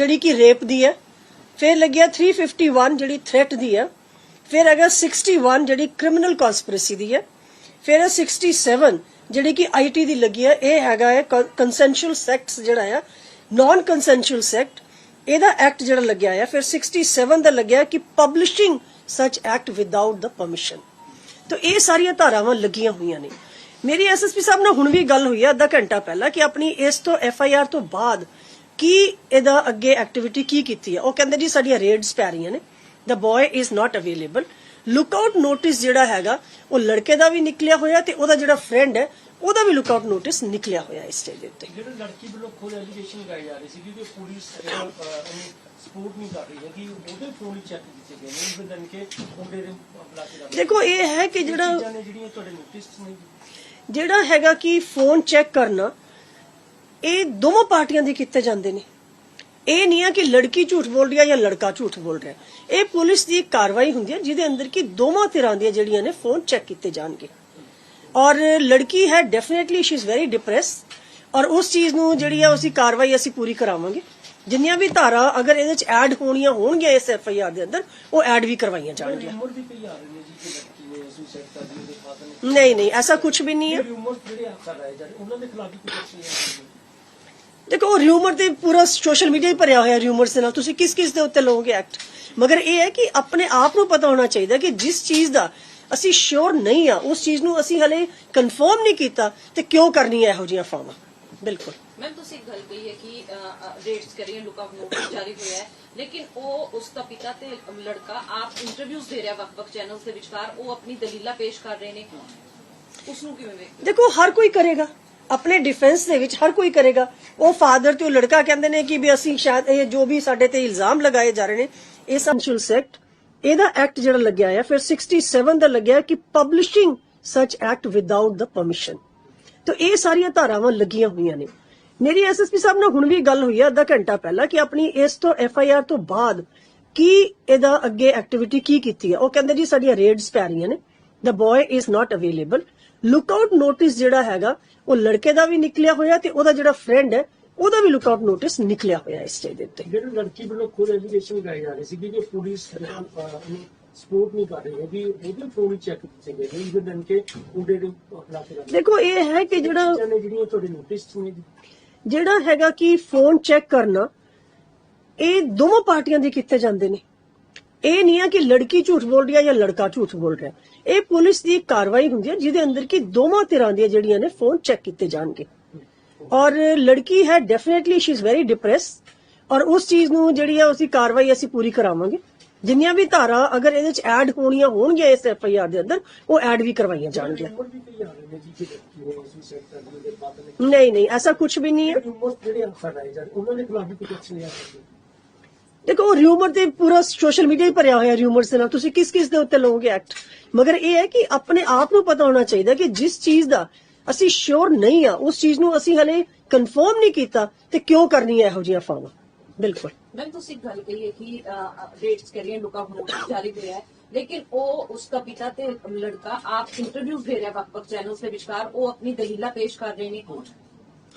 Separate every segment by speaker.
Speaker 1: ਜਿਹੜੀ ਕਿ ਰੇਪ ਦੀ ਹੈ, ਫਿਰ ਲੱਗਿਆ 351 ਜਿਹੜੀ ਥ੍ਰੈਟ ਦੀ ਹੈ, ਫਿਰ ਹੈਗਾ 61 ਜਿਹੜੀ ਕ੍ਰਿਮੀਨਲ ਕਨਸਪੀਰੇਸੀ ਦੀ ਹੈ, ਫਿਰ ਹੈ 67 ਜਿਹੜੀ ਕਿ ਆਈਟੀ ਦੀ ਲੱਗੀ ਹੈ, ਇਹ ਹੈਗਾ ਹੈ ਕੰਸੈਂਸ਼ੂਅਲ ਸੈਕਟਸ ਜਿਹੜਾ ਹੈ ਨਾਨ ਕੰਸੈਂਸ਼ੂਅਲ ਸੈਕਟ ਇਹਦਾ ਐਕਟ ਜਿਹੜਾ ਲੱਗਿਆ ਆ, ਫਿਰ 67 ਦਾ ਲੱਗਿਆ ਕਿ ਪਬਲਿਸ਼ਿੰਗ ਸੱਚ ਐਕਟ ਵਿਦਆਊਟ ਦਾ ਪਰਮਿਸ਼ਨ ਤਾਂ ਇਹ ਸਾਰੀਆਂ ਧਾਰਾਵਾਂ ਲੱਗੀਆਂ ਹੋਈਆਂ ਨੇ। ਮੇਰੀ ਐਸਐਸਪੀ ਸਾਹਿਬ ਨਾਲ ਹੁਣ ਵੀ ਗੱਲ ਹੋਈ ਹੈ ਅੱਧਾ ਘੰਟਾ ਪਹਿਲਾਂ, ਕਿ ਆਪਣੀ ਇਸ ਤੋਂ ਐਫਆਈਆਰ ਤੋਂ ਬਾਅਦ ਕੀ ਇਹਦਾ ਅੱਗੇ ਐਕਟੀਵਿਟੀ ਕੀ ਕੀਤੀ ਹੈ? ਉਹ ਕਹਿੰਦੇ ਜੀ ਸਾਡੀਆਂ ਰੇਡਸ ਪੈ ਰਹੀਆਂ ਨੇ। The boy is not available look out notice ਜਿਹੜਾ ਹੈਗਾ ਉਹ ਲੜਕੇ ਦਾ ਵੀ ਨਿਕਲਿਆ ਹੋਇਆ ਤੇ ਉਹਦਾ ਜਿਹੜਾ ਫਰੈਂਡ ਹੈ ਉਹਦਾ ਵੀ ਲੁੱਕ ਆਊਟ ਨੋਟਿਸ ਨਿਕਲਿਆ ਹੋਇਆ ਇਸ ਸਟੇਜ ਉੱਤੇ।
Speaker 2: ਜਿਹੜੇ ਲੜਕੀ ਵੱਲੋਂ ਖੁਦ ਐਲੀਗੇਸ਼ਨ ਲਗਾਏ ਜਾ ਰਹੇ ਸੀ ਕਿ ਪੁਲਿਸ ਸਪੋਰਟ ਨਹੀਂ ਕਰ ਰਹੀ ਹੈ ਕਿ ਉਹਦੇ ਫੋਨ ਹੀ ਚੈੱਕ ਕੀਤੇ ਗਏ ਨੇ ਇਵਨ ਦਨ ਕਿ ਮੁੰਡੇ ਦੇ ਬੁਲਾ ਕੇ
Speaker 1: ਦੇਖੋ ਇਹ ਹੈ ਕਿ ਜਿਹੜਾ
Speaker 2: ਜਿਹੜੀਆਂ ਤੁਹਾਡੇ ਨੋਟਿਸ ਨੇ
Speaker 1: ਜਿਹੜਾ ਹੈਗਾ ਕਿ ਫੋਨ ਚੈੱਕ ਕਰਨਾ ਇਹ ਦੋਵਾਂ ਪਾਰਟੀਆਂ ਦੇ ਕੀਤੇ ਜਾਂਦੇ ਨੇ। ਇਹ ਨਹੀਂ ਆ ਕਿ ਲੜਕੀ ਝੂਠ ਬੋਲ ਰਹੀ ਹੈ ਜਾਂ ਲੜਕਾ ਝੂਠ ਬੋਲ ਰਿਹਾ। ਇਹ ਪੁਲਿਸ ਦੀ ਕਾਰਵਾਈ ਹੁੰਦੀ ਹੈ ਜਿਹਦੇ ਅੰਦਰ ਕਿ ਦੋਵਾਂ ਧਿਰਾਂ ਦੀਆਂ ਜਿਹੜੀਆਂ ਨੇ ਫੋਨ ਚੈੱਕ ਕੀਤੇ ਜਾਣਗੇ। ਔਰ ਲੜਕੀ ਹੈ definitely she is very depress ਔਰ ਉਸ ਚੀਜ਼ ਨੂੰ ਜਿਹੜੀ ਹੈ ਉਸਦੀ ਕਾਰਵਾਈ ਅਸੀਂ ਪੂਰੀ ਕਰਾਵਾਂਗੇ। ਜਿੰਨੀਆਂ ਵੀ ਧਾਰਾ ਅਗਰ ਇਹਦੇ ਚ ਐਡ ਹੋਣੀਆਂ ਹੋਣਗੀਆਂ ਇਸ ਐਫ ਆਈ ਆਰ ਦੇ ਅੰਦਰ ਉਹ ਐਡ ਵੀ ਕਰਵਾਈਆਂ ਜਾਣਗੀਆਂ। ਨਹੀਂ ਨਹੀਂ ਐਸਾ ਕੁਝ ਵੀ ਨਹੀਂ ਹੈ? ਦੇਖੋ ਰਿਊਮਰ ਤੇ ਪੂਰਾ ਸੋਸ਼ਲ ਮੀਡੀਆ ਹੀ ਭਰਿਆ ਹੋਇਆ ਰਿਊਮਰਸ ਦੇ ਨਾਲ। ਤੁਸੀਂ ਕਿਸ ਕਿਸ ਦੇ ਉੱਤੇ ਲਓਗੇ ਐਕਟ ਮਗਰ ਇਹ ਹੈ ਕਿ ਆਪਣੇ ਆਪ ਨੂੰ ਪਤਾ ਹੋਣਾ ਚਾਹੀਦਾ ਕਿ ਜਿਸ ਚੀਜ਼ ਦਾ ਅਸੀਂ ਸ਼ੋਰ ਨਹੀਂ ਆ ਉਸ ਚੀਜ਼ ਨੂੰ ਅਸੀਂ ਹਲੇ ਕਨਫਰਮ ਨਹੀਂ ਕੀਤਾ ਤੇ ਕਿਉਂ ਕਰਨੀ ਹੈ ਇਹੋ ਜਿਹੀਆਂ ਫਾਰਮਾਂ ਬਿਲਕੁਲ।
Speaker 3: ਮੈਮ ਤੁਸੀਂ ਗੱਲ ਕਹੀ ਹੈ ਕਿ ਰੇਟਸ ਕਰੀਏ ਲੁੱਕ ਆਊਟ ਨੋਟਿਸ ਜਾਰੀ ਹੋਇਆ ਹੈ। ਲੇਕਿਨ ਉਹ ਉਸ ਦਾ ਪਿਤਾ ਤੇ ਲੜਕਾ ਆਪ ਇੰਟਰਵਿਊਜ਼ ਦੇ ਰਿਹਾ ਵੱਖ-ਵੱਖ ਚੈਨਲਸ ਦੇ ਵਿਚਕਾਰ। ਉਹ ਆਪਣੀ ਦਲੀਲਾਂ ਪੇਸ਼ ਕਰ ਰਹੇ ਨੇ। ਉਸ ਨੂੰ ਕਿਵੇਂ ਵੇਖਦੇ
Speaker 1: ਦੇਖੋ ਹਰ ਕੋਈ ਕਰੇਗਾ। ਆਪਣੇ ਡਿਫੈਂਸ ਦੇ ਵਿੱਚ ਹਰ ਕੋਈ ਕਰੇਗਾ। ਉਹ ਫਾਦਰ ਤੇ ਉਹ ਲੜਕਾ ਕਹਿੰਦੇ ਨੇ ਕਿ ਵੀ ਅਸੀਂ ਸ਼ਾਇਦ ਇਹ ਜੋ ਵੀ ਸਾਡੇ ਤੇ ਇਲਜ਼ਾਮ ਲਗਾਏ ਜਾ ਰਹੇ ਨੇ, ਇਹ ਸੈਂਸ਼ੂਅਲ ਸੈਕਟ ਇਹਦਾ ਐਕਟ ਜਿਹੜਾ ਲੱਗਿਆ ਹੈ ਫਿਰ 67 ਦਾ ਲੱਗਿਆ ਕਿ ਪਬਲਿਸ਼ਿੰਗ ਸੱਚ ਐਕਟ ਵਿਦਆਊਟ ਦਾ ਪਰਮਿਸ਼ਨ ਤਾਂ ਇਹ ਸਾਰੀਆਂ ਧਾਰਾਵਾਂ ਲੱਗੀਆਂ ਹੋਈਆਂ ਨੇ। ਮੇਰੀ ਐਸਐਸਪੀ ਸਾਹਿਬ ਨਾਲ ਹੁਣ ਵੀ ਗੱਲ ਹੋਈ ਹੈ ਅੱਧਾ ਘੰਟਾ ਪਹਿਲਾਂ, ਕਿ ਆਪਣੀ ਇਸ ਤੋਂ ਐਫਆਈਆਰ ਤੋਂ ਬਾਅਦ ਕੀ ਇਹਦਾ ਅੱਗੇ ਐਕਟੀਵਿਟੀ ਕੀ ਕੀਤੀ ਆ? ਉਹ ਕਹਿੰਦੇ ਜੀ ਸਾਡੀਆਂ ਰੇਡਸ ਪੈ ਰਹੀਆਂ ਨੇ। The boy is not available look out notice ਜਿਹੜਾ ਹੈਗਾ ਉਹ ਲੜਕੇ ਦਾ ਵੀ ਨਿਕਲਿਆ ਹੋਇਆ ਤੇ ਉਹਦਾ ਜਿਹੜਾ ਫਰੈਂਡ ਹੈ ਉਹਦਾ ਵੀ ਲੁੱਕ ਆਊਟ ਨੋਟਿਸ ਨਿਕਲਿਆ ਹੋਇਆ ਇਸ ਸਟੇਜ ਦੇ ਉੱਤੇ।
Speaker 2: ਜਿਹੜੇ ਲੜਕੀ ਵੱਲੋਂ ਖੁਦ ਐਲੀਗੇਸ਼ਨ ਲਗਾਏ ਜਾ ਰਹੇ ਸੀ ਕਿ ਪੁਲਿਸ ਸਪੋਰਟ ਨਹੀਂ ਕਰ ਰਹੀ ਕਿ ਉਹਦੇ ਫੋਨ ਚੈੱਕ ਕੀਤੇ ਗਏ ਨੇ ਇਵਨ ਦਨ ਕਿ ਮੁੰਡੇ ਦੇ ਬੁਲਾ ਕੇ ਰੱਖ
Speaker 1: ਦੇਖੋ ਇਹ ਹੈ ਕਿ ਜਿਹੜਾ
Speaker 2: ਜਿਹੜੀਆਂ ਤੁਹਾਡੇ ਨੋਟਿਸ ਨੇ
Speaker 1: ਜਿਹੜਾ ਹੈਗਾ ਕਿ ਫੋਨ ਚੈੱਕ ਕਰਨਾ ਇਹ ਦੋਵਾਂ ਪਾਰਟੀਆਂ ਦੇ ਕੀਤੇ ਜਾਂਦੇ ਨੇ। ਇਹ ਨਹੀਂ ਆ ਕਿ ਲੜਕੀ ਝੂਠ ਬੋਲ ਰਹੀ ਹੈ ਜਾਂ ਲੜਕਾ ਝੂਠ ਬੋਲ ਰਿਹਾ ਇਹ ਪੁਲਿਸ ਦੀ ਕਾਰਵਾਈ ਹੁੰਦੀ ਹੈ, ਜਿਹਦੇ ਅੰਦਰ ਕਿ ਦੋਵਾਂ ਧਿਰਾਂ ਦੀਆਂ ਜਿਹੜੀਆਂ ਨੇ ਫੋਨ ਚੈੱਕ ਕੀਤੇ ਜਾਣਗੇ। ਔਰ ਲੜਕੀ ਹੈ definitely she is very depress ਔਰ ਉਸ ਚੀਜ਼ ਨੂੰ ਜਿਹੜੀ ਹੈ ਉਸਦੀ ਕਾਰਵਾਈ ਅਸੀਂ ਪੂਰੀ ਕਰਾਵਾਂਗੇ। ਜਿੰਨੀਆਂ ਵੀ ਧਾਰਾ ਅਗਰ ਇਹਦੇ ਚ ਐਡ ਹੋਣੀਆਂ ਹੋਣਗੀਆਂ ਇਸ ਐਫ ਆਈ ਆਰ ਦੇ ਅੰਦਰ, ਉਹ ਐਡ ਵੀ ਕਰਵਾਈਆਂ ਜਾਣਗੀਆਂ। ਨਹੀਂ ਨਹੀਂ, ਐਸਾ ਕੁਝ ਵੀ ਨਹੀਂ ਹੈ। ਦੇਖੋ ਰਿਊਮਰ ਤੇ ਪੂਰਾ ਸੋਸ਼ਲ ਮੀਡੀਆ ਹੀ ਭਰਿਆ ਹੋਇਆ ਰਿਊਮਰਸ ਦੇ ਨਾਲ। ਤੁਸੀਂ ਕਿਸ ਕਿਸ ਦੇ ਉੱਤੇ ਲਓਗੇ ਐਕਟ ਮਗਰ ਇਹ ਹੈ ਕਿ ਆਪਣੇ ਆਪ ਨੂੰ ਪਤਾ ਹੋਣਾ ਚਾਹੀਦਾ ਕਿ ਜਿਸ ਚੀਜ਼ ਦਾ ਅਸੀਂ ਸ਼ੋਰ ਨਹੀਂ ਆ ਉਸ ਚੀਜ਼ ਨੂੰ ਅਸੀਂ ਹਲੇ ਕਨਫਰਮ ਨਹੀਂ ਕੀਤਾ ਤੇ ਕਿਉਂ ਕਰਨੀ ਹੈ ਇਹੋ ਜਿਹੀਆਂ ਫਾਰਮਾਂ ਬਿਲਕੁਲ।
Speaker 3: ਮੈਮ ਤੁਸੀਂ ਗੱਲ ਕਹੀ ਹੈ ਕਿ ਰੇਟਸ ਕਰੀਏ ਲੁੱਕ ਨੋਟਿਸ ਜਾਰੀ ਹੋਇਆ ਹੈ। ਲੇਕਿਨ ਉਹ ਉਸ ਦਾ ਪਿਤਾ ਤੇ ਲੜਕਾ ਆਪ ਇੰਟਰਵਿਊਜ਼ ਦੇ ਰਿਹਾ ਵੱਖ-ਵੱਖ ਚੈਨਲਸ ਦੇ ਵਿਚਕਾਰ ਉਹ ਆਪਣੀ ਦਲੀਲਾਂ ਪੇਸ਼ ਕਰ ਰਹੇ ਨੇ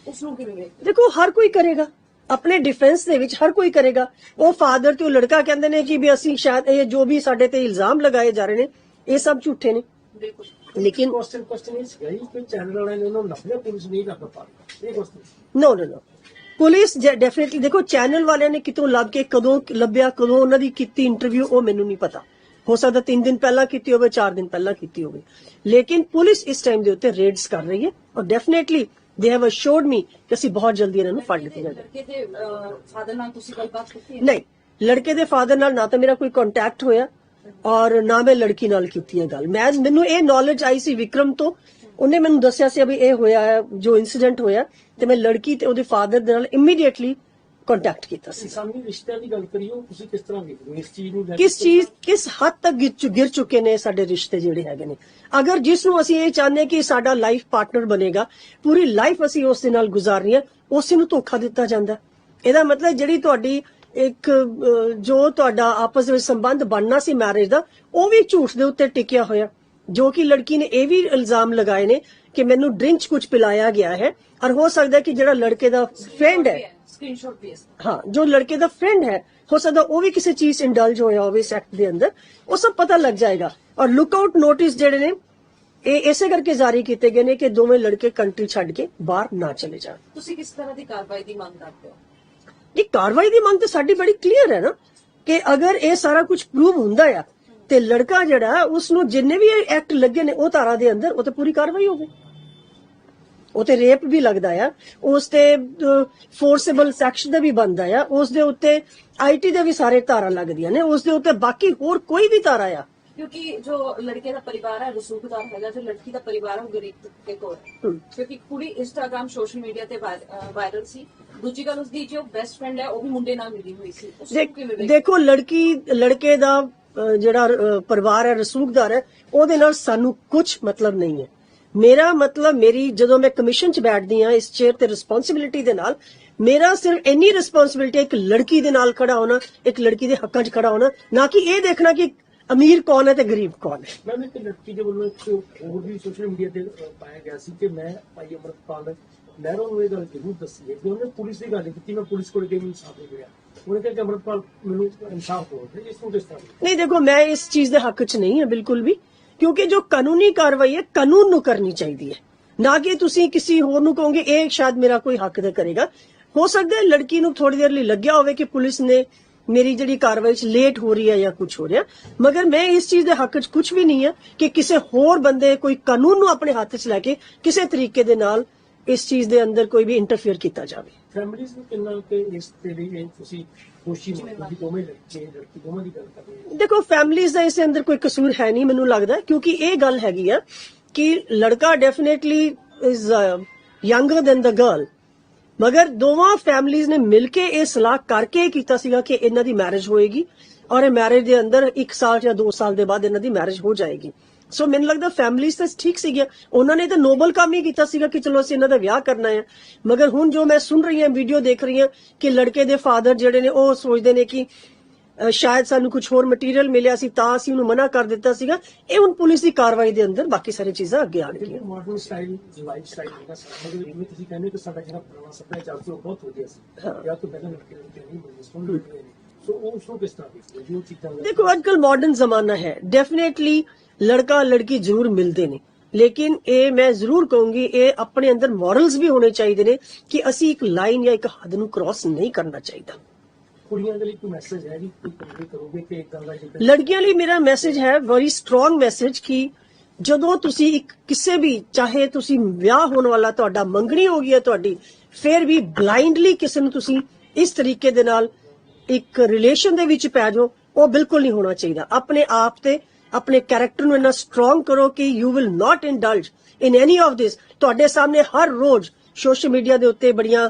Speaker 3: ਉਸ ਨੂੰ ਕਿਵੇਂ
Speaker 1: ਦੇਖੋ ਹਰ ਕੋਈ ਕਰੇਗਾ। ਆਪਣੇ ਡਿਫੈਂਸ ਦੇ ਵਿੱਚ ਹਰ ਕੋਈ ਕਰੇਗਾ ਉਹ ਫਾਦਰ ਤੇ ਉਹ ਲੜਕਾ ਕਹਿੰਦੇ ਨੇ ਕਿ ਵੀ ਅਸੀਂ ਸ਼ਾਇਦ ਇਹ ਜੋ ਵੀ ਸਾਡੇ ਤੇ ਇਲਜ਼ਾਮ ਲਗਾਏ ਜਾ ਰਹੇ ਨੇ ਇਹ ਸਭ ਝੂਠੇ ਨੇ
Speaker 3: ਬਿਲਕੁਲ
Speaker 1: ਲੇਕਿਨ
Speaker 2: ਕੁਐਸਚਨ ਕੁਐਸਚਨ ਇਹ ਸੀਗਾ ਜੀ ਕਿ ਚੈਨਲ ਵਾਲਿਆਂ ਨੇ ਉਹਨਾਂ ਨੂੰ ਲੱਭਿਆ ਪੁਲਿਸ ਨਹੀਂ ਲੱਭ ਪਾ ਰਹੀ ਇਹ question
Speaker 1: no no no police definitely ਦੇਖੋ ਚੈਨਲ ਵਾਲਿਆਂ ਨੇ ਕਿਤੋਂ ਲੱਭ ਕੇ ਕਦੋਂ ਲੱਭਿਆ ਕਦੋਂ ਉਹਨਾਂ ਦੀ ਕੀਤੀ ਇੰਟਰਵਿਊ ਉਹ ਮੈਨੂੰ ਨਹੀਂ ਪਤਾ ਹੋ ਸਕਦਾ 3 ਦਿਨ ਪਹਿਲਾਂ ਕੀਤੀ ਹੋਵੇ 4 ਦਿਨ ਪਹਿਲਾਂ ਕੀਤੀ ਹੋਵੇ ਲੇਕਿਨ ਪੁਲਿਸ ਇਸ ਟਾਈਮ ਦੇ ਉੱਤੇ ਰੇਡਸ ਕਰ ਰਹੀ ਹੈ ਔਰ ਡੈਫੀਨਿਟਲੀ ਦੇ ਹੈਵ ਅਸ਼ੋਰਡ ਮੀ ਕਿ ਅਸੀਂ ਬਹੁਤ ਜਲਦੀ ਇਹਨਾਂ ਨੂੰ ਫੜ ਲਿੱਤਾ
Speaker 3: ਲੜਕੇ ਦੇ ਫਾਦਰ ਨਾਲ ਤੁਸੀਂ ਗੱਲਬਾਤ ਕੀਤੀ
Speaker 1: ਨਹੀਂ ਲੜਕੇ ਦੇ ਫਾਦਰ ਨਾਲ ਨਾ ਤਾਂ ਮੇਰਾ ਕੋਈ ਕੰਟੈਕਟ ਹੋਇਆ ਔਰ ਨਾ ਮੈਂ ਲੜਕੀ ਨਾਲ ਕੀਤੀ ਹੈ ਗੱਲ ਮੈਂ ਮੈਨੂੰ ਇਹ ਨੌਲੇਜ ਆਈ ਸੀ ਵਿਕਰਮ ਤੋਂ ਉਹਨੇ ਮੈਨੂੰ ਦੱਸਿਆ ਸੀ ਵੀ ਇਹ ਹੋਇਆ ਹੈ ਜੋ ਇਨਸੀਡੈਂਟ ਹੋਇਆ ਤੇ ਮੈਂ ਲੜਕੀ ਤੇ ਉਹਦੇ ਫਾਦਰ ਦੇ ਨਾਲ ਇਮੀਡੀਏਟਲੀ ਕੰਟੈਕਟ ਕੀਤਾ ਸੀ।
Speaker 2: ਸਾਹਮਣੇ ਰਿਸ਼ਤਿਆਂ ਦੀ ਗੱਲ ਉਹ ਤੁਸੀਂ ਕਿਸ ਤਰ੍ਹਾਂ ਦੇਖਦੇ ਇਸ ਚੀਜ਼ ਨੂੰ
Speaker 1: ਕਿਸ ਚੀਜ਼ ਕਿਸ ਹੱਦ ਤੱਕ ਗਿਰ ਚੁੱਕੇ ਨੇ ਸਾਡੇ ਰਿਸ਼ਤੇ ਜਿਹੜੇ ਹੈਗੇ ਨੇ? ਅਗਰ ਜਿਸ ਨੂੰ ਅਸੀਂ ਇਹ ਚਾਹੁੰਦੇ ਕਿ ਸਾਡਾ ਲਾਈਫ ਪਾਰਟਨਰ ਬਣੇਗਾ ਪੂਰੀ ਲਾਈਫ ਅਸੀਂ ਉਸ ਦੇ ਨਾਲ ਗੁਜ਼ਾਰਨੀ ਹੈ ਉਸੇ ਨੂੰ ਧੋਖਾ ਦਿੱਤਾ ਜਾਂਦਾ। ਇਹਦਾ ਮਤਲਬ ਜਿਹੜੀ ਤੁਹਾਡੀ ਇੱਕ ਜੋ ਤੁਹਾਡਾ ਆਪਸ ਵਿੱਚ ਸੰਬੰਧ ਬਣਨਾ ਸੀ ਮੈਰਿਜ ਦਾ ਉਹ ਵੀ ਝੂਠ ਦੇ ਉੱਤੇ ਟਿਕਿਆ ਹੋਇਆ। ਜੋ ਕਿ ਲੜਕੀ ਨੇ ਇਹ ਵੀ ਇਲਜ਼ਾਮ ਲਗਾਏ ਨੇ ਕਿ ਮੈਨੂੰ ਡਰਿੰਕ ਕੁਝ ਪਿਲਾਇਆ ਗਿਆ ਹੈ ਔਰ ਹੋ ਸਕਦਾ ਹੈ ਕਿ ਜਿਹੜਾ ਲੜਕੇ ਦਾ ਫਰੈਂਡ ਹੈ
Speaker 3: ਸਕਰੀਨਸ਼ਾਟ ਭੇਜ
Speaker 1: ਹਾਂ। ਜੋ ਲੜਕੇ ਦਾ ਫਰੈਂਡ ਹੈ ਹੋ ਸਕਦਾ ਉਹ ਵੀ ਕਿਸੇ ਚੀਜ਼ ਇੰਡਲਜ ਹੋਇਆ ਹੋਵੇ ਇਸ ਐਕਟ ਦੇ ਅੰਦਰ। ਉਹ ਸਭ ਪਤਾ ਲੱਗ ਜਾਏਗਾ। ਔਰ ਲੁੱਕ ਆਊਟ ਨੋਟਿਸ ਜਿਹੜੇ ਨੇ ਇਹ ਇਸੇ ਕਰਕੇ ਜਾਰੀ ਕੀਤੇ ਗਏ ਨੇ ਕਿ ਦੋਵੇਂ ਲੜਕੇ ਕੰਟਰੀ ਛੱਡ ਕੇ ਬਾਹਰ ਨਾ ਚਲੇ ਜਾਣ।
Speaker 3: ਤੁਸੀਂ ਕਿਸ ਤਰ੍ਹਾਂ ਦੀ ਕਾਰਵਾਈ ਦੀ ਮੰਗ ਕਰਦੇ ਹੋ?
Speaker 1: ਇਹ ਕਾਰਵਾਈ ਦੀ ਮੰਗ ਤਾਂ ਸਾਡੀ ਬੜੀ ਕਲੀਅਰ ਹੈ ਨਾ ਕਿ ਅਗਰ ਇਹ ਸਾਰਾ ਕੁਝ ਪ੍ਰੂਵ ਹੁੰਦਾ ਆ ਤੇ ਲੜਕਾ ਜਿਹੜਾ ਉਸ ਨੂੰ ਜਿੰਨੇ ਵੀ ਐਕਟ ਲੱਗੇ ਨੇ ਉਹ ਧਾਰਾ ਦੇ ਅੰਦਰ ਉਹ ਤੇ ਪੂਰੀ ਕਾਰਵਾਈ ਹੋਵੇ। ਉਹ ਤੇ ਰੇਪ ਵੀ ਲੱਗਦਾ ਆ ਉਸ ਤੇ ਫੋਰਸੇਬਲ ਸੈਕਸ਼ਨ ਦਾ ਵੀ ਬਣਦਾ ਆ ਉਸ ਦੇ ਉੱਤੇ ਆਈਟੀ ਦੇ ਵੀ ਸਾਰੇ ਧਾਰਾ ਲੱਗਦੀਆਂ ਨੇ ਉਸ ਦੇ ਉੱਤੇ ਬਾਕੀ ਹੋਰ ਕੋਈ ਵੀ ਧਾਰਾ ਆ।
Speaker 4: ਕਿਉਂਕਿ ਜੋ ਲੜਕੇ ਦਾ ਪਰਿਵਾਰ ਹੈ ਰਸੂਖਦਾਰ ਹੈਗਾ ਜੋ ਲੜਕੀ ਦਾ ਪਰਿਵਾਰ ਹੈ ਉਹ ਗਰੀਬ ਤੇ ਕੋਲ। ਕਿਉਂਕਿ ਕੁੜੀ ਇੰਸਟਾਗ੍ਰam ਸੋਸ਼ਲ ਮੀਡੀਆ ਤੇ ਵਾਇਰਲ ਸੀ। ਦੂਜੀ ਗੱਲ ਉਸਦੀ ਜੋ ਬੈਸਟ ਫਰੈਂਡ ਹੈ ਉਹ ਵੀ ਮੁੰਡੇ ਨਾਲ ਮਿਲੀ ਹੋਈ ਸੀ। ਉਸ
Speaker 1: ਦੇਖ- ਲੜਕੀ ਲੜਕੇ ਦਾ ਜਿਹੜਾ ਪਰਿਵਾਰ ਹੈ, ਰਸੂਖਦਾਰ ਹੈ, ਉਹਦੇ ਨਾਲ ਸਾਨੂੰ ਕੁਝ ਮਤਲਬ ਨਹੀਂ ਹੈ। ਮੇਰਾ ਮਤਲਬ ਮੇਰੀ, ਜਦੋਂ ਮੈਂ ਕਮਿਸ਼ਨ 'ਚ ਬੈਠਦੀ ਆ ਇਸ ਚੇਅਰ ਤੇ ਰਿਸਪੌਂਸਿਬਿਲਿਟੀ ਦੇ ਨਾਲ, ਮੇਰਾ ਸਿਰਫ ਇੰਨੀ ਰਿਸਪੌਂਸਿਬਿਲਿਟੀ ਇੱਕ ਲੜਕੀ ਦੇ ਨਾਲ ਖੜਾ ਹੋਣਾ, ਇੱਕ ਲੜਕੀ ਦੇ ਹੱਕਾਂ 'ਚ ਖੜਾ ਹੋਣਾ, ਨਾ ਕਿ ਇਹ ਦੇਖਣਾ ਕਿ ਅਮੀਰ ਕੌਣ ਹੈ ਤੇ ਗਰੀਬ ਕੌਣ ਹੈ।
Speaker 2: ਮੈਂ ਇੱਕ ਲੜਕੀ ਦੇ ਵੱਲੋਂ ਇੱਕ ਹੋਰ ਵੀ ਸੋਸ਼ਲ ਮੀਡੀਆ ਤੇ ਪਾਇਆ ਗਿਆ ਸੀ ਕਿ ਮੈਂ ਭਾਈ ਅਮਰਪਾਲ ਲਹਿਰੋਂ ਨੂੰ ਇਹ ਗੱਲ ਜ਼ਰੂਰ ਦੱਸੀ ਹੈ ਕਿ ਉਹਨੇ ਪੁਲਿਸ ਦੀ ਗੱਲ ਕੀਤੀ, ਮੈਂ ਪੁਲਿਸ ਕੋਲ ਗਈ, ਮੈਨੂੰ ਇਨਸਾਫ ਨਹੀਂ ਮਿਲਿਆ। ਉਹਨੇ ਕਿਹਾ ਕਿ ਅਮਰਪਾਲ ਮੈਨੂੰ ਇਨਸਾਫ ਦਿਓ ਤੇ ਇਸ ਨੂੰ ਕਿਸ ਤਰ੍ਹਾਂ
Speaker 1: ਨਹੀਂ, ਦੇਖੋ, ਮੈਂ ਇਸ ਚੀਜ਼ ਦੇ ਹੱਕ 'ਚ ਨਹੀਂ ਹਾਂ, ਬਿਲਕੁਲ ਵੀ। ਕਿਉਂਕਿ ਜੋ ਕਾਨੂੰਨੀ ਕਾਰਵਾਈ ਹੈ, ਕਾਨੂੰਨ ਨੂੰ ਕਰਨੀ ਚਾਹੀਦੀ ਹੈ। ਨਾ ਕਿ ਤੁਸੀਂ ਕਿਸੇ ਹੋਰ ਨੂੰ ਕਹੋਗੇ, ਇਹ ਸ਼ਾਇਦ ਮੇਰਾ ਕੋਈ ਹੱਕ ਦੇ ਕਰੇਗਾ। ਹੋ ਸਕਦਾ ਹੈ ਲੜਕੀ ਨੂੰ ਥੋੜੀ ਦੇਰ ਲਈ ਲੱਗਿਆ ਹੋਵੇ ਕਿ ਪੁਲਿਸ ਨੇ ਮੇਰੀ ਜਿਹੜੀ ਕਾਰਵਾਈ 'ਚ ਲੇਟ ਹੋ ਰਹੀ ਹੈ ਜਾਂ ਕੁਝ ਹੋ ਰਿਹਾ। ਮਗਰ ਮੈਂ ਇਸ ਚੀਜ਼ ਦੇ ਹੱਕ 'ਚ ਕੁਝ ਵੀ ਨਹੀਂ ਹੈ ਕਿ ਕਿਸੇ ਹੋਰ ਬੰਦੇ ਕੋਈ ਕਾਨੂੰਨ ਨੂੰ ਆਪਣੇ ਹੱਥ 'ਚ ਲੈ ਕੇ ਕਿਸੇ ਤਰੀਕੇ ਦੇ ਨਾਲ ਇਸ ਚੀਜ਼ ਦੇ ਅੰਦਰ ਕੋਈ ਵੀ ਇੰਟਰਫੇਅਰ ਕੀਤਾ ਜਾਵੇ।
Speaker 2: ਫੈਮਿਲੀਜ਼ ਨੂੰ ਕਿੰਨਾ ਕਿ ਇਸ ਤੇ ਲਈ ਇਹ ਤੁਸੀਂ ਦੋਸ਼ੀ ਮੰਨਦੇ ਹੋ ਦੋਵੇਂ ਲੜਕੇ ਲੜਕੀ ਦੋਵਾਂ ਦੀ ਗੱਲ ਕਰ ਰਹੇ ਹੋ?
Speaker 1: ਦੇਖੋ ਫੈਮਲੀਜ਼ ਦਾ ਇਸ ਦੇ ਅੰਦਰ ਕੋਈ ਕਸੂਰ ਹੈ ਨਹੀਂ ਮੈਨੂੰ ਲੱਗਦਾ ਕਿਉਂਕਿ ਇਹ ਗੱਲ ਹੈਗੀ ਆ ਕਿ ਲੜਕਾ definitely is younger than the girl ਮਗਰ ਦੋਵਾਂ ਫੈਮਲੀਜ਼ ਨੇ ਮਿਲ ਕੇ ਇਹ ਸਲਾਹ ਕਰਕੇ ਕੀਤਾ ਸੀਗਾ ਕਿ ਇਹਨਾਂ ਦੀ ਮੈਰਿਜ ਹੋਏਗੀ ਔਰ ਇਹ ਮੈਰਿਜ ਦੇ ਅੰਦਰ 1 ਸਾਲ ਜਾਂ 2 ਸਾਲ ਦੇ ਬਾਅਦ ਇਹਨਾਂ ਦੀ ਮੈਰਿਜ ਹੋ ਜਾਏਗੀ। ਸੋ ਮੈਨੂੰ ਲੱਗਦਾ ਫੈਮਲੀਜ਼ ਤਾਂ ਠੀਕ ਸੀਗੀਆਂ। ਉਹਨਾਂ ਨੇ ਤਾਂ ਨੋਬਲ ਕੰਮ ਹੀ ਕੀਤਾ ਸੀਗਾ ਕਿ ਚਲੋ ਅਸੀਂ ਇਹਨਾਂ ਦਾ ਵਿਆਹ ਕਰਨਾ ਹੈ। ਮਗਰ ਹੁਣ ਜੋ ਮੈਂ ਸੁਣ ਰਹੀ ਹਾਂ ਵੀਡੀਓ ਦੇਖ ਰਹੀ ਹਾਂ ਕਿ ਲੜਕੇ ਦੇ ਫਾਦਰ ਜਿਹੜੇ ਨੇ ਉਹ ਸੋਚਦੇ ਨੇ ਕਿ ਸ਼ਾਇਦ ਸਾਨੂੰ ਕੁਝ ਹੋਰ ਮਟੀਰੀਅਲ ਮਿਲਿਆ ਸੀ ਤਾਂ ਅਸੀਂ ਉਹਨੂੰ ਮਨਾ ਕਰ ਦਿੱਤਾ ਸੀਗਾ। ਇਹ ਹੁਣ ਪੁਲਿਸ ਦੀ ਕਾਰਵਾਈ ਦੇ ਅੰਦਰ ਬਾਕੀ ਸਾਰੀ ਚੀਜ਼ਾਂ ਅੱਗੇ ਆਣਗੀਆਂ
Speaker 2: ਮਾਡਰਨ ਸਟਾਈਲ ਲਾਈਫ ਸਟਾਈਲ ਹੈਗਾ ਸਾਡਾ ਜਿਵੇਂ ਤੁਸੀਂ ਕਹਿੰਦੇ ਕਿ ਸਾਡਾ ਜਿਹੜਾ ਪੁਰਾਣਾ ਸੱਭਿਆਚਾਰ ਸੀ ਉਹ ਬਹੁਤ ਵਧੀਆ ਸੀ। ਜਾਂ ਤੋਂ ਪਹਿਲਾਂ ਲੜਕੇ ਨਹੀਂ ਮਿਲਦੇ ਸੁਣ ਨੇ ਸੋ ਉਹ ਉਸ ਨੂੰ ਕਿਸ ਤਰ੍ਹਾਂ ਦੇਖਦੇ ਹੋ? ਜੋ ਚੀਜ਼ਾਂ ਦਾ-
Speaker 1: ਦੇਖੋ ਅੱਜਕੱਲ ਮਾਡਰਨ ਜ਼ਮਾਨਾ ਹੈ। ਡੈਫੀਨੇਟਲੀ ਲੜਕਾ ਲੜਕੀ ਜ਼ਰੂਰ ਮਿਲਦੇ ਨੇ। ਲੇਕਿਨ ਇਹ ਮੈਂ ਜ਼ਰੂਰ ਕਹੂੰਗੀ ਇਹ ਆਪਣੇ ਅੰਦਰ ਮੋਰਲਸ ਵੀ ਹੋਣੇ ਚਾਹੀਦੇ ਨੇ ਕਿ ਅਸੀਂ ਇੱਕ ਲਾਈਨ ਜਾਂ ਇੱਕ ਹੱਦ ਨੂੰ ਕ੍ਰਾਸ ਨਹੀਂ ਕਰਨਾ ਚਾਹੀਦਾ।
Speaker 2: ਕੁੜੀਆਂ ਦੇ ਲਈ ਕੋਈ ਮੈਸੇਜ ਹੈ ਜੀ? ਕੋਈ ਕਨਵੇ ਕਰੋਗੇ ਕਿ ਇਦਾਂ ਦਾ ਜਿੱਦਾਂ
Speaker 1: ਲੜਕੀਆਂ ਲਈ ਮੇਰਾ ਮੈਸੇਜ ਹੈ ਵੈਰੀ ਸਟਰੋਂਗ ਮੈਸੇਜ ਕਿ ਜਦੋਂ ਤੁਸੀਂ ਇੱਕ ਕਿਸੇ ਵੀ ਚਾਹੇ ਤੁਸੀਂ ਵਿਆਹ ਹੋਣ ਵਾਲਾ ਤੁਹਾਡਾ ਮੰਗਣੀ ਹੋ ਗਈ ਹੈ ਤੁਹਾਡੀ ਫਿਰ ਵੀ ਬਲਾਈਂਡਲੀ ਕਿਸੇ ਨੂੰ ਤੁਸੀਂ ਇਸ ਤਰੀਕੇ ਦੇ ਨਾਲ ਇੱਕ ਰਿਲੇਸ਼ਨ ਦੇ ਵਿੱਚ ਪੈ ਜਾਓ ਉਹ ਬਿਲਕੁਲ ਨਹੀਂ ਹੋਣਾ ਚਾਹੀਦਾ। ਆਪਣੇ ਆਪ ਤੇ ਆਪਣੇ ਕੈਰੈਕਟਰ ਨੂੰ ਇੰਨਾ ਸਟਰੋਂਗ ਕਰੋ ਕਿ you will not indulge in any of this ਤੁਹਾਡੇ ਸਾਹਮਣੇ ਹਰ ਰੋਜ਼ ਸੋਸ਼ਲ ਮੀਡੀਆ ਦੇ ਉੱਤੇ ਬੜੀਆਂ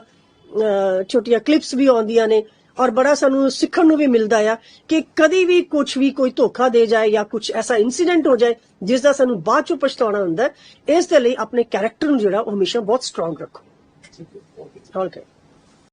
Speaker 1: ਛੋਟੀਆਂ ਕਲਿੱਪਸ ਵੀ ਆਉਂਦੀਆਂ ਨੇ ਔਰ ਬੜਾ ਸਾਨੂੰ ਸਿੱਖਣ ਨੂੰ ਵੀ ਮਿਲਦਾ ਆ ਕਿ ਕਦੀ ਵੀ ਕੁਝ ਵੀ ਕੋਈ ਧੋਖਾ ਦੇ ਜਾਏ ਜਾਂ ਕੁਝ ਐਸਾ ਇਨਸੀਡੈਂਟ ਹੋ ਜਾਏ ਜਿਸ ਦਾ ਸਾਨੂੰ ਬਾਅਦ ਚੋਂ ਪਛਤਾਉਣਾ ਹੁੰਦਾ ਇਸ ਦੇ ਲਈ ਆਪਣੇ ਕੈਰੈਕਟਰ ਨੂੰ ਜਿਹੜਾ ਉਹ ਹਮੇਸ਼ਾ ਬਹੁਤ ਸਟਰੋਂਗ ਰੱਖੋ।
Speaker 2: ਠੀਕ ਹੈ
Speaker 1: ਓਕੇ